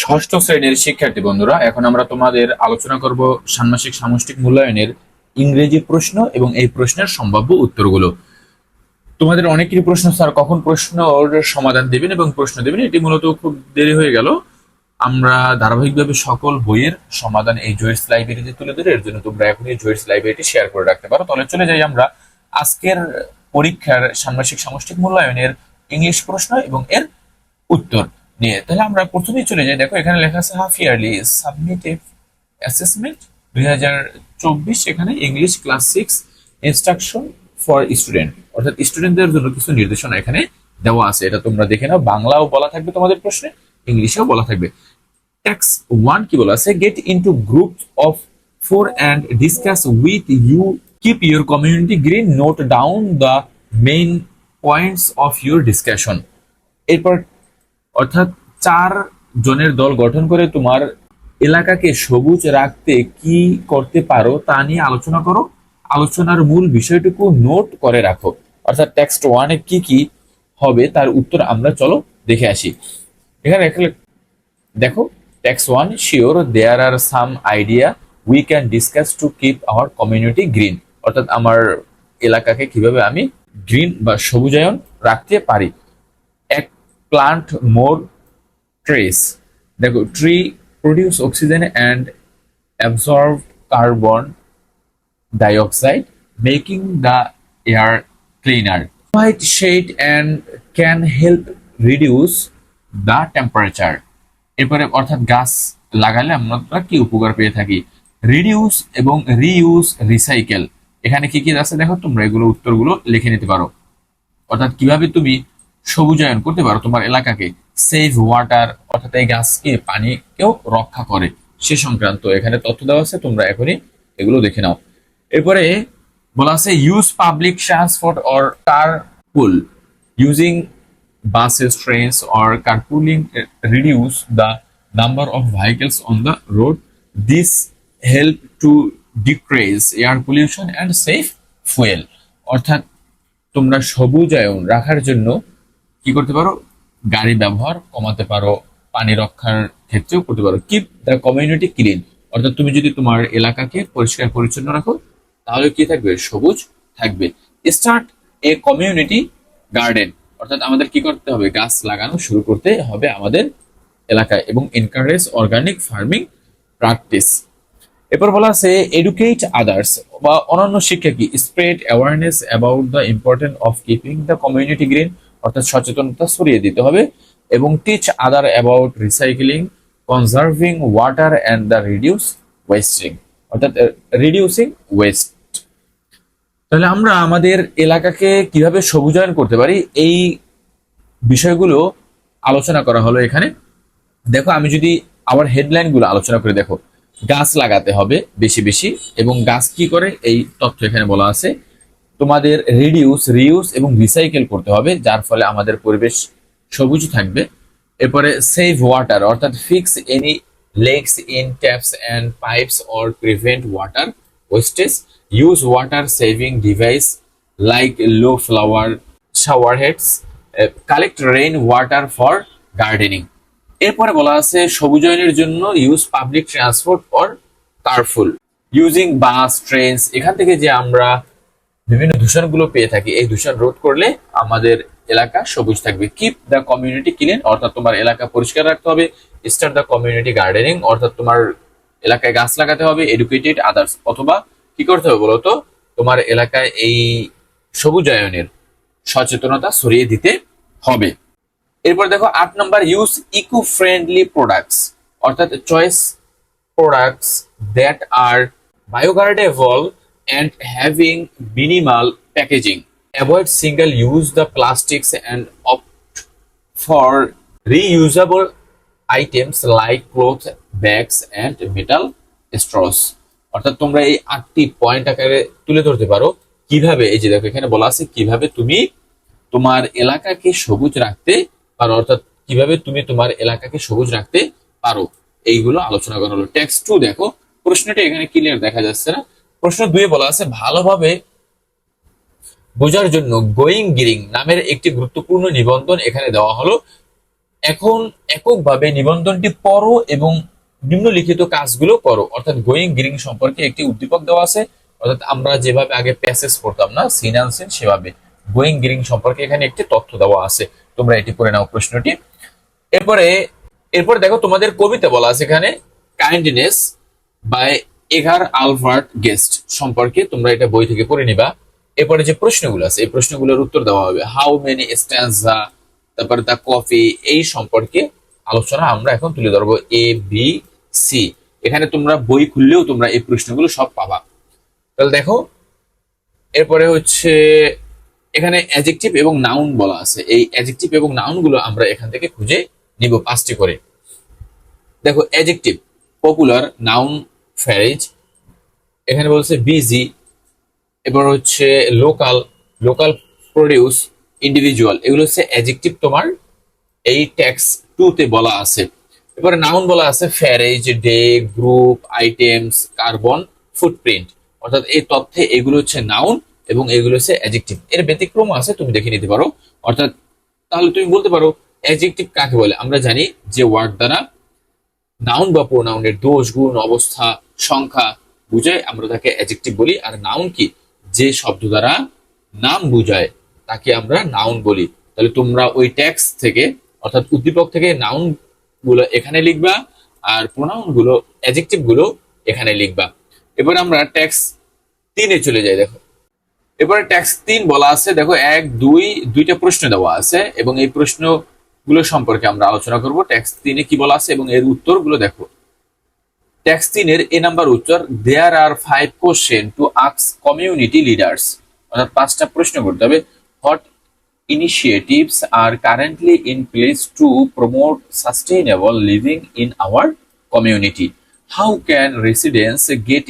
ষষ্ঠ শ্রেণির শিক্ষার্থী বন্ধুরা, এখন আমরা তোমাদের আলোচনা করব ষান্মাসিক সামষ্টিক মূল্যায়নের ইংরেজি প্রশ্ন এবং এই প্রশ্নের সম্ভাব্য উত্তরগুলো। তোমাদের অনেকেরই প্রশ্ন, স্যার, কখন প্রশ্নর সমাধান দেবেন এবং প্রশ্ন দেবেন? এটি মূলত খুব দেরি হয়ে গেল। আমরা ধারাবাহিকভাবে সকল বইয়ের সমাধান এই জয়েস লাইব্রেরিতে তুলে ধরে, এর জন্য তোমরা এখন এই জয়েস লাইব্রেরিটি শেয়ার করে রাখতে পারো। তাহলে চলে যাই আমরা আজকের পরীক্ষার ষান্মাসিক সামষ্টিক মূল্যায়নের ইংলিশ প্রশ্ন এবং এর উত্তর। নিয়ে। তাহলে আমরা প্রথমেই চলে যাই। দেখো, এখানে লেখা আছে হাফ ইয়ারলি সাবমিটিভ অ্যাসেসমেন্ট দুই হাজার চব্বিশ। এখানে English class six, instruction for student. অর্থাৎ স্টুডেন্টদের জন্য কিছু নির্দেশনা এখানে দেওয়া আছে। এটা তোমরা দেখে নাও। বাংলাও বলা থাকবে তোমাদের প্রশ্নে, ইংলিশেও বলা থাকবে। ট্যাক্স ওয়ান কি বলা আছে? Get into group of four and discuss with you keep your community green note down the main points of your discussion এরপর অর্থাৎ চার জনের দল গঠন করে তোমার এলাকাকে সবুজ রাখতে কি করতে পারো তা নিয়ে আলোচনা করো। আলোচনার মূল বিষয়টুকু নোট করে রাখো। অর্থাৎ টেক্সট ওয়ানে কি কি হবে তার উত্তর আমরা, চলো, দেখে আসি। এখানে দেখো, text one, sure, there are some idea we can discuss to keep our community green. অর্থাৎ আমার এলাকাকে কীভাবে আমি গ্রিন বা সবুজায়ন রাখতে পারি। প্লান্ট মোর ট্রেস দেখো tree produce oxygen and absorb carbon dioxide making the air cleaner while shade and can help reduce the temperature এরপরে অর্থাৎ গাছ লাগালে আমরা কি উপকার পেয়ে থাকি? রিডিউস এবং রিইউজ রিসাইকেল এখানে কি কি আছে দেখো তোমরা? এগুলো উত্তরগুলো লিখে নিতে পারো। অর্থাৎ কীভাবে তুমি সবুজায়ন করতে পারো তোমার এলাকাকে সেভ ওয়াটার অর্থাৎ এই গাছকে পানিকেও রক্ষা করে সে সংক্রান্ত এখানে তথ্য দেওয়া আছে তোমরা এখনই এগুলো দেখে নাও এরপরে বলা আছে use public transport or car pool using buses trains, or uh, reduce the number of vehicles on the road. This help to decrease air pollution and save fuel. অর্থাৎ তোমরা সবুজায়ন রাখার জন্য কি করতে পারো? গাড়ি ব্যবহার কমাতে পারো, পানি রক্ষার ক্ষেত্রেও করতে পারো। কিপ দ্য কমিউনিটি ক্লিন অর্থাৎ তুমি যদি তোমার এলাকাকে পরিষ্কার পরিচ্ছন্ন রাখো, তাহলে কি থাকবে? সবুজ থাকবে। স্টার্ট এ কমিউনিটি গার্ডেন অর্থাৎ আমাদের কি করতে হবে? গাছ লাগানো শুরু করতে হবে আমাদের এলাকায় এবং এনকারেজ অর্গানিক ফার্মিং প্র্যাকটিস এরপর বলা আছে এডুকেট আদার্স বা অন্যান্য শিক্ষা কি spread awareness about the important of keeping the community green অর্থাৎ সচেতনতা ছড়িয়ে দিতে হবে এবং teach other about recycling conserving water and the reduce wasting অর্থাৎ রিডিউসিং ওয়েস্ট তাহলে আমরা আমাদের এলাকাকে কীভাবে সবুজায়ন করতে পারি, এই বিষয়গুলো আলোচনা করা হলো এখানে। দেখো, আমি যদি আবার হেডলাইনগুলো আলোচনা করে দেখো। গাছ লাগাতে হবে বেশি বেশি এবং গাছ কি করে? এই তথ্য এখানে বলা আছে। তোমাদের রিডিউস রিউজ এবং রিসাইকেল করতে হবে, যার ফলে আমাদের পরিবেশ সবুজ থাকবে। এরপরে সেভ ওয়াটার অর্থাৎ fix any leaks in taps and pipes or prevent water wastage use water saving device like low flower shower heads collect rain water for gardening এরপরে বলা আছে সবুজায়নের জন্য use public transport or carpool using bus trains এখান থেকে যে আমরা বিভিন্ন দূষণগুলো পেয়ে থাকি। এই দূষণ রোধ করলে আমাদের এলাকা সবুজ থাকবে। কিপ দ্য কমিউনিটি ক্লিন অর্থাৎ তোমার এলাকা পরিষ্কার রাখতে হবে। স্টার্ট দ্য কমিউনিটি গার্ডেনিং অর্থাৎ তোমার এলাকায় গাছ লাগাতে হবে এডুকেটেড আদার্স অথবা কি করতে হবে বলতো? তোমার এলাকায় এই সবুজায়নের সচেতনতা ছড়িয়ে দিতে হবে। এরপর দেখো, আট number use eco friendly products অর্থাৎ choice products that are biodegradable and having minimal packaging. Avoid single use the plastics and opt for reusable items like cloth, bags, and metal straws. অর্থাৎ তোমরা এই আটটি পয়েন্ট আকারে তুলে ধরতে পারো। কীভাবে? এই যে দেখো, এখানে বলা আছে কীভাবে তুমি তোমার এলাকাকে সবুজ রাখতে পারো। অর্থাৎ কীভাবে তুমি তোমার এলাকাকে সবুজ রাখতে পারো। এইগুলো আলোচনা করা হলো। টেক্সট টু দেখো। প্রশ্নটা এখানে ক্লিয়ার দেখা যাচ্ছে না। প্রশ্ন দুয়ে বলা আছে, ভালোভাবে বোঝার জন্য গোয়িং গিরিং নামের একটি গুরুত্বপূর্ণ নিবন্ধন এখানে দেওয়া হলো। এখন এককভাবে নিবন্ধনটি পড়ো এবং নিম্নলিখিত কাজগুলো করো। অর্থাৎ গোয়িং গ্রিং সম্পর্কে একটি উদ্দীপক দেওয়া আছে। অর্থাৎ আমরা যেভাবে আগে প্যাসেজ পড়তাম না, সিন অ্যান্ড সিন সেভাবে। গোয়িং গিরিং সম্পর্কে এখানে একটি তথ্য দেওয়া আছে। তোমরা এটি করে নাও প্রশ্নটি। এরপরে এরপরে দেখো তোমাদের কবিতা বলা আছে এখানে কাইন্ডনেস বাই এগার আলভার্ট গেস্ট সম্পর্কে তোমরা এটা বই থেকে পড়ে নিবা। এরপরে যে প্রশ্নগুলো আছে, এই প্রশ্নগুলোর উত্তর দেওয়া হবে। হাউ মেনি স্ট্যান্সা তারপরে দ্য কফি এই সম্পর্কে আলোচনা আমরা এখন তুলে ধরবো এ বি সি এখানে তোমরা বই খুললেও তোমরা এই প্রশ্নগুলো সব পাবা। তাহলে দেখো, এরপরে হচ্ছে এখানে অ্যাজেক্টিভ এবং নাউন বলা আছে। এই অ্যাজেক্টিভ এবং নাউনগুলো আমরা এখান থেকে খুঁজে নিব পাঁচটি করে। দেখো অ্যাজেক্টিভ পপুলার নাউন ফ্যারেজ এখানে বলছে বিজি এবার হচ্ছে লোকাল লোকাল প্রডিউস ইন্ডিভিজুয়াল এগুলো হচ্ছে অ্যাজেক্টিভ তোমার এই ট্যাক্স টুতে বলা আছে। এবারে নাউন বলা আছে phrase the group items carbon footprint অর্থাৎ এই তথ্যে এগুলো হচ্ছে নাউন এবং এগুলো হচ্ছে অ্যাজেক্টিভ এর ব্যতিক্রম আছে, তুমি দেখে নিতে পারো। অর্থাৎ তাহলে তুমি বলতে পারো অ্যাজেক্টিভ কাকে বলে? আমরা জানি যে ওয়ার্ড দ্বারা নাউন বা প্রোনাউনের দোষ, গুণ, অবস্থা সংখ্যা বুঝায়, আমরা তাকে অ্যাজেক্টিভ বলি। আর নাউন কি? যে শব্দ দ্বারা নাম বুঝায়, তাকে আমরা নাউন বলি। তাহলে তোমরা ওই ট্যাক্স থেকে, অর্থাৎ উদ্দীপক থেকে নাউনগুলো এখানে লিখবা, আর প্রোনাউনগুলো অ্যাজেক্টিভগুলো এখানে লিখবা। এবার আমরা ট্যাক্স তিনে চলে যাই, দেখো। এবারে ট্যাক্স তিন বলা আছে, দেখো, এক, দুই, দুইটা প্রশ্ন দেওয়া আছে, এবং এই প্রশ্নগুলো সম্পর্কে আমরা আলোচনা করব। ট্যাক্স তিনে কি বলা আছে, এবং এর উত্তরগুলো দেখো। ট্যাক্স তিনের এ নাম্বার উত্তর there are five question to আক্স community leaders অর্থাৎ পাঁচটা প্রশ্ন করতে হবে what initiatives are currently in place to promote sustainable living in our community? How can residents get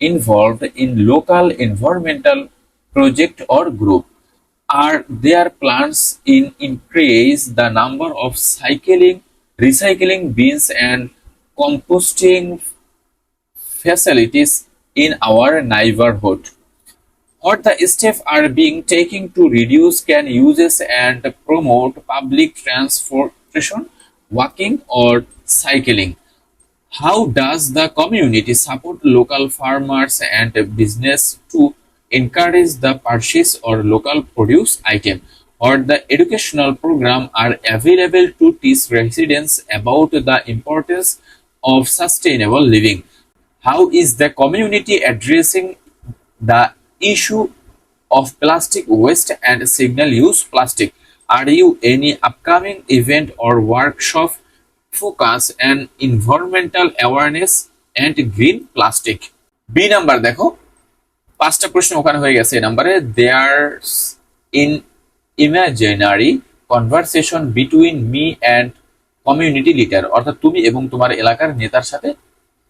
involved in local environmental project or group? Are there plans in increase the number of cycling, recycling bins and composting facilities in our neighborhood? What the steps are being taken to reduce can uses and promote public transportation, walking or cycling? How does the community support local farmers and business to encourage the purchase or local produce item? Or the educational program are available to teach residents about the importance of sustainable living? How is the community addressing the issue of plastic waste and signal use plastic? Are you any upcoming event or workshop focus on environmental awareness and green plastic? B number দেখো পাঁচটা প্রশ্ন ওখানে হয়ে গেছে নাম্বারে there's in imaginary conversation between me and community leader অর্থাৎ তুমি এবং তোমার এলাকার নেতার সাথে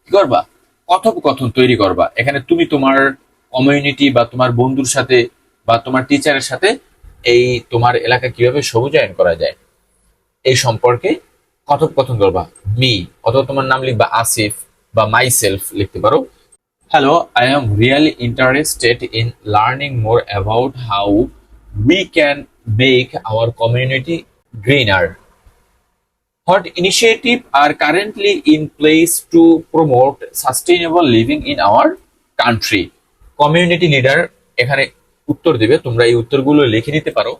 কি করবা কথোপকথন তৈরি করবা। এখানে তুমি তোমার কমিউনিটি বা তোমার বন্ধুর সাথে বা তোমার টিচারের সাথে এই তোমার এলাকা কীভাবে সবুজায়ন করা যায়, এই সম্পর্কে কথোপকথন করবা। মি, অথবা তোমার নাম লিখবা আসিফ বা মাই সেলফ লিখতে পারো। Hello I am really interested in learning more about how we can make our community greener What initiatives are currently in place to promote sustainable living in our country? Community leader এখানে উত্তর দেবে, তোমরা এই উত্তরগুলো লিখে নিতে পারো।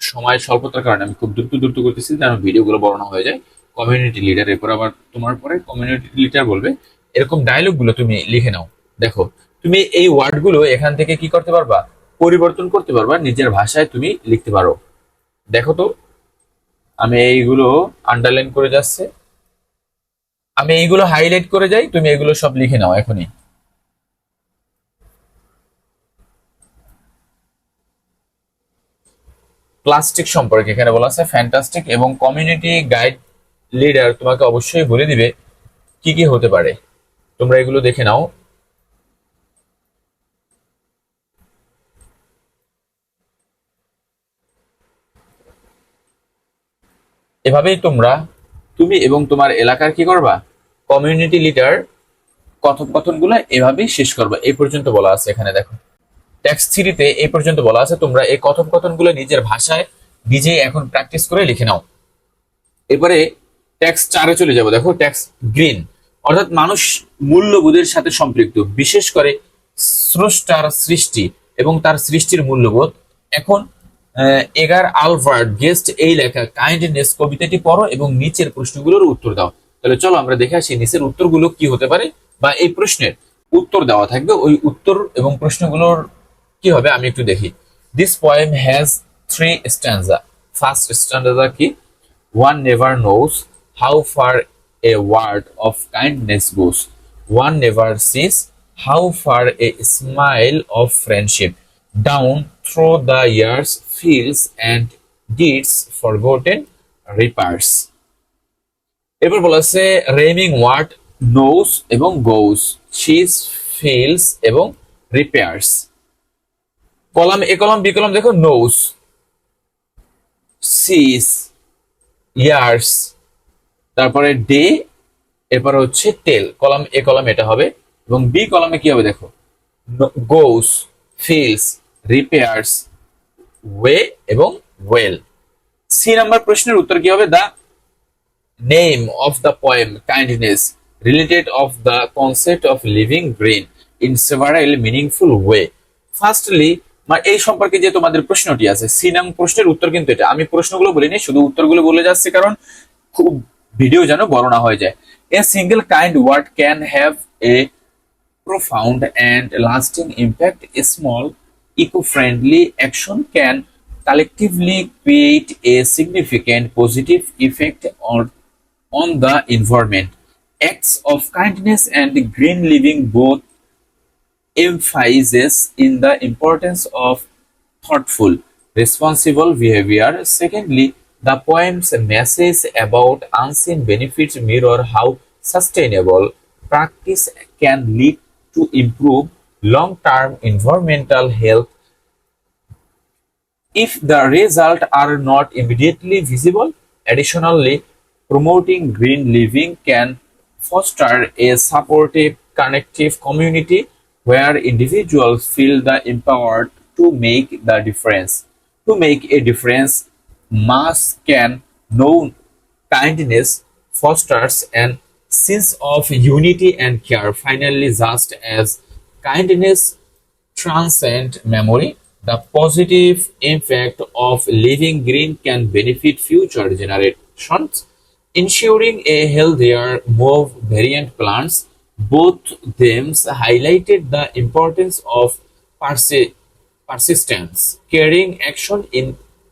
সময় স্বল্পতার কারণে আমি খুব দ্রুত দ্রুত করতেছি, যেন ভিডিওগুলো বড় না হয়ে যায়। কমিউনিটি লিডার এরপর আবার তোমার পরে কমিউনিটি লিডার বলবে। এরকম ডায়লগগুলো তুমি লিখে নাও। দেখো, তুমি এই ওয়ার্ডগুলো এখান থেকে কি করতে পারবা? পরিবর্তন করতে পারবা, নিজের ভাষায় তুমি লিখতে পারো। দেখো তো আমি এইগুলো আন্ডারলাইন করে যাচ্ছে। আমি এইগুলো হাইলাইট করে যাই, তুমি এগুলো সব লিখে নাও এখনই। প্লাস্টিক সম্পর্কে এখানে বলা আছে ফ্যান্টাস্টিক এবং কমিউনিটি গাইড লিডার তোমাকে অবশ্যই বলে দিবে কি কি হতে পারে। তোমরা এগুলো দেখে নাও। এভাবেই তোমরা তুমি এবং তোমার এলাকার কি করবা? কমিউনিটি লিডার কথোপকথনগুলো এভাবেই শেষ করবা। এই পর্যন্ত বলা আছে এখানে, দেখো। ট্যাক্স থ্রিতে এই পর্যন্ত বলা আছে, তোমরা এই কথোপকথনগুলো নিজের ভাষায় নিজেই এখন প্র্যাকটিস করে লিখে নাও। এবারে ট্যাক্স চারে চলে যাব, দেখো ট্যাক্স গ্রিন অর্থাৎ মানুষ মূল্যবোধের সাথে সম্পৃক্ত, বিশেষ করে স্রষ্টার সৃষ্টি এবং তার সৃষ্টির মূল্যবোধ। এখন এগার আলভার্ট, গেস্ট এই লেখা কাইন্ডনেস কবিতাটি পড়ো এবং নিচের প্রশ্নগুলোর উত্তর দাও। তাহলে চলো আমরা দেখে আসি নিচের উত্তরগুলো কি হতে পারে বা এই প্রশ্নের উত্তর দেওয়া থাকবে। ওই উত্তর এবং প্রশ্নগুলোর কি হবে আমি একটু দেখি। This poem has three stanza first stanza কি? One never knows how far a word of kindness goes one never sees how far a smile of friendship down through the years fills and deeds forgotten reappears এরপর বলা আছে rhyming word নোস এবং goes cheese fills এবং repairs column, A column, B column, দেখো নোস sees years তারপরে day এরপর হচ্ছে টেল column, এ column, এটা হবে, এবং বি কলামে কি হবে, দেখো গোস ফিলস রিপেয়ার্স ওয়ে এবং ওয়েল সি নাম্বার প্রশ্নের উত্তর কি হবে? দা name of the poem kindness related of the concept of living green in several meaningful way. Firstly মানে এই সম্পর্কে যে তোমাদের প্রশ্নটি আছে সি নাম প্রশ্নের উত্তর কিন্তু এটা। আমি প্রশ্নগুলো বলিনি শুধু উত্তরগুলো বলে যাচ্ছি কারণ খুব ভিডিও যেন বড় না হয়ে যায়। A single kind word can have a and lasting impact, a small eco-friendly action can collectively create a significant positive effect on, on the environment. Acts of kindness and green living both emphasizes in the importance of thoughtful, responsible behavior. Secondly, the poem's message about unseen benefits mirror how sustainable practice can lead to improve long-term environmental health if the results are not immediately visible. Additionally, promoting green living can foster a supportive, connective community where individuals feel the empowered to make the difference. To make a difference, mass can know kindness fosters an sense of unity and care. Finally, just as kindness transcend memory, the positive impact of living green can benefit future generations, ensuring a healthier, more variant plants. Both themes highlighted the importance of persi- persistence, caring action in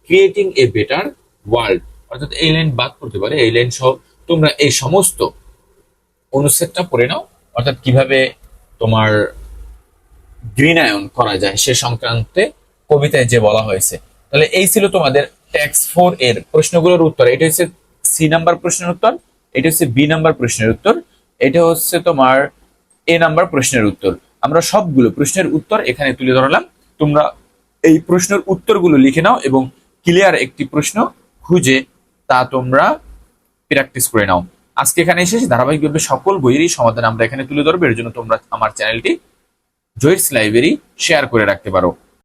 creating a better world. অর্থাৎ এই line বাদ করতে পারে এই line সহ তোমরা এই সমস্ত অনুচ্ছেদটা পড়ে নাও অর্থাৎ কীভাবে তোমার গ্রিনায়ন করা যায় সে সংক্রান্তে কবিতায় যে বলা হয়েছে। তাহলে এই ছিল তোমাদের ট্যাক্স ফোর এর প্রশ্নগুলোর উত্তর। এটা হচ্ছে সি নাম্বার প্রশ্নের উত্তর, এটা হচ্ছে বি নাম্বার প্রশ্নের উত্তর, এটা হচ্ছে তোমার এ নাম্বার প্রশ্নের উত্তর। আমরা সবগুলো প্রশ্নের উত্তর এখানে তুলে ধরলাম। তোমরা এই প্রশ্নের উত্তরগুলো লিখে নাও এবং ক্লিয়ার একটি প্রশ্ন খুঁজে তা তোমরা প্র্যাকটিস করে নাও। আজকে এখানে এসেছি ধারাবাহিকভাবে সকল বইয়েরই সমাধান আমরা এখানে তুলে ধরবো। এর জন্য তোমরা আমার চ্যানেলটি জয়েস লাইব্রেরি শেয়ার করে রাখতে পারো।